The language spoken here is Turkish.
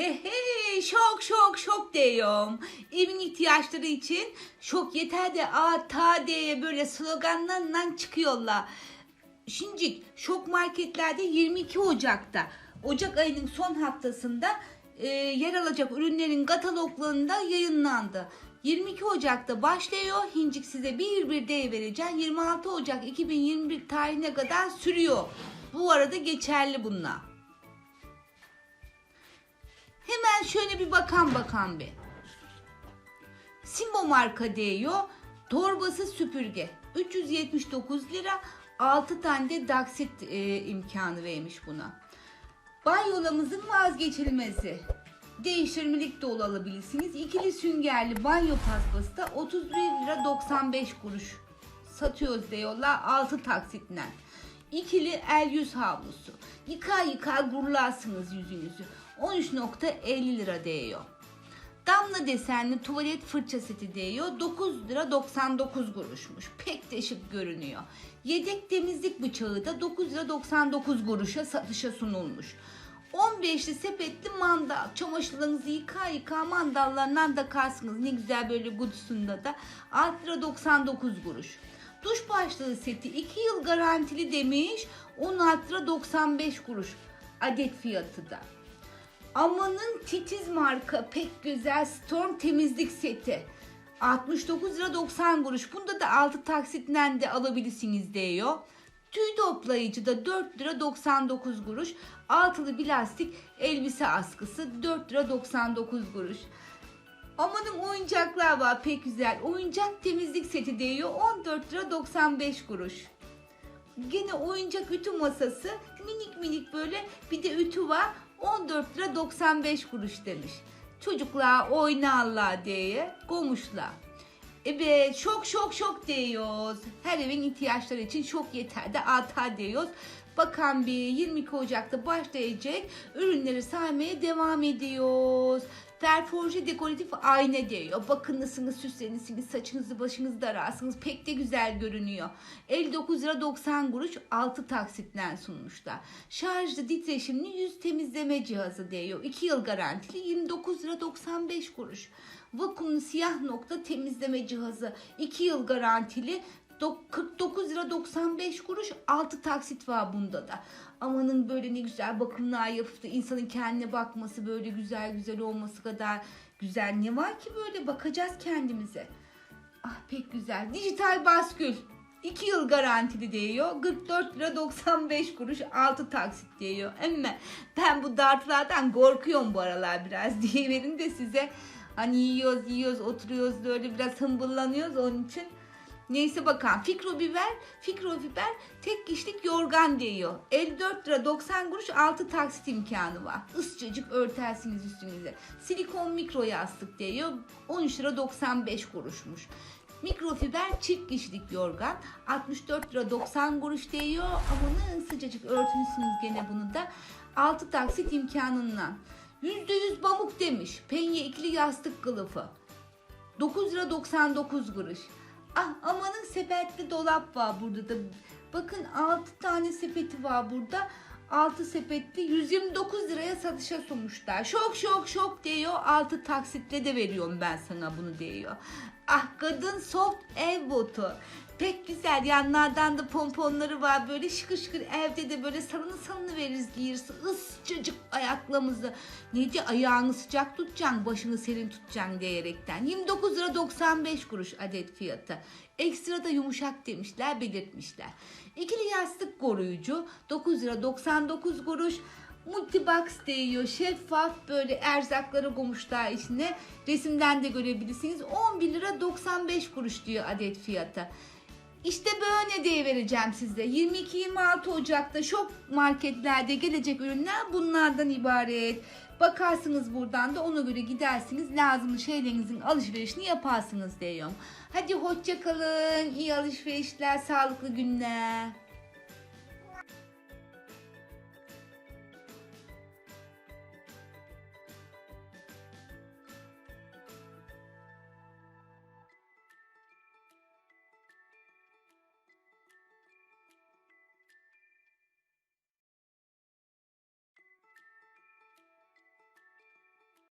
He he şok şok şok diyorum. Evin ihtiyaçları için şok yeter de ata diye böyle sloganlarla çıkıyorlar. Şimdi şok marketlerde 22 Ocak'ta Ocak ayının son haftasında e, yer alacak ürünlerin kataloglarında yayınlandı. 22 Ocak'ta başlıyor. Hincik size bir bir de vereceğim. 26 Ocak 2021 tarihine kadar sürüyor. Bu arada geçerli bunlar. Hemen şöyle bir bakan bakan bir. Simbo marka diyor. Torbası süpürge. 379 lira. 6 tane de daksit e, imkanı vermiş buna. Banyolamızın vazgeçilmezi. Değiştirmelik de olabilirsiniz. İkili süngerli banyo paspası da 31 lira 95 kuruş. Satıyoruz diyorlar 6 taksitle. İkili el yüz havlusu. Yıkar yıkar gurlarsınız yüzünüzü. 13.50 lira değiyor. Damla desenli tuvalet fırça seti değiyor. 9 lira 99 kuruşmuş. Pek de şık görünüyor. Yedek temizlik bıçağı da 9 lira 99 kuruşa satışa sunulmuş. 15'li sepetli mandal. Çamaşırlarınızı yıka yıka mandallarından da karsınız. Ne güzel böyle kutusunda da. 6 lira 99 kuruş. Duş başlığı seti 2 yıl garantili demiş. 16 lira 95 kuruş. Adet fiyatı da. Amanın titiz marka pek güzel Storm temizlik seti. 69 lira 90 kuruş. Bunda da 6 taksitle de alabilirsiniz diyor. Tüy toplayıcı da 4 lira 99 kuruş. Altılı plastik elbise askısı 4 lira 99 kuruş. Amanın oyuncaklar var pek güzel. Oyuncak temizlik seti değiyor 14 lira 95 kuruş. Gene oyuncak ütü masası minik minik böyle bir de ütü var 14 lira 95 kuruş demiş. Çocuklar oynarlar diye komuşlar. Evet şok şok şok diyoruz. Her evin ihtiyaçları için şok yeter de artar diyoruz. Bakan bir 22 Ocak'ta başlayacak ürünleri saymaya devam ediyoruz. Ferforje dekoratif ayna diyor. Bakınlısınız, süslenisiniz, saçınızı başınızı dararsınız. Pek de güzel görünüyor. 59 lira 90 kuruş 6 taksitle sunmuşlar. Şarjlı titreşimli yüz temizleme cihazı diyor. 2 yıl garantili 29 lira 95 kuruş. Vakumlu siyah nokta temizleme cihazı 2 yıl garantili 49 lira 95 kuruş 6 taksit var bunda da. Amanın böyle ne güzel bakımlar yapıp da insanın kendine bakması böyle güzel güzel olması kadar güzel ne var ki böyle bakacağız kendimize. Ah pek güzel. Dijital baskül. 2 yıl garantili diyor. 44 lira 95 kuruş 6 taksit diyor. Ama ben bu dartlardan korkuyorum bu aralar biraz diye verin de size. Hani yiyoruz yiyoruz oturuyoruz böyle biraz hımbıllanıyoruz onun için. Neyse bakalım. Fikro biber, fikro biber tek kişilik yorgan diyor. 54 lira 90 kuruş 6 taksit imkanı var. Isıcacık örtersiniz üstünüze. Silikon mikro yastık diyor. 13 lira 95 kuruşmuş. Mikrofiber çift kişilik yorgan 64 lira 90 kuruş diyor. Amanın sıcacık örtünsünüz gene bunu da. 6 taksit imkanından. %100 pamuk demiş. Penye ikili yastık kılıfı. 9 lira 99 kuruş. Ah amanın sepetli dolap var burada da. Bakın 6 tane sepeti var burada. 6 sepetli 129 liraya satışa sunmuşlar. Şok şok şok diyor. 6 taksitle de veriyorum ben sana bunu diyor. Ah kadın soft ev botu. Pek güzel yanlardan da pomponları var böyle. Şıkır şıkır evde de böyle salını salını veririz giyirsin. Isıcacık ayaklarımızı. Nece ayağını sıcak tutacaksın başını serin tutacaksın diyerekten. 29 lira 95 kuruş adet fiyatı. Ekstra da yumuşak demişler belirtmişler. İkili yastık koruyucu 9 lira 99 kuruş Multibox değiyor. Şeffaf böyle erzakları koymuşlar içine. Resimden de görebilirsiniz. 11 lira 95 kuruş diyor adet fiyatı. İşte böyle diye vereceğim size. 22-26 Ocak'ta şok marketlerde gelecek ürünler bunlardan ibaret. Bakarsınız buradan da ona göre gidersiniz. Lazımlı şeylerinizin alışverişini yaparsınız diyorum. Hadi hoşça kalın. İyi alışverişler, sağlıklı günler.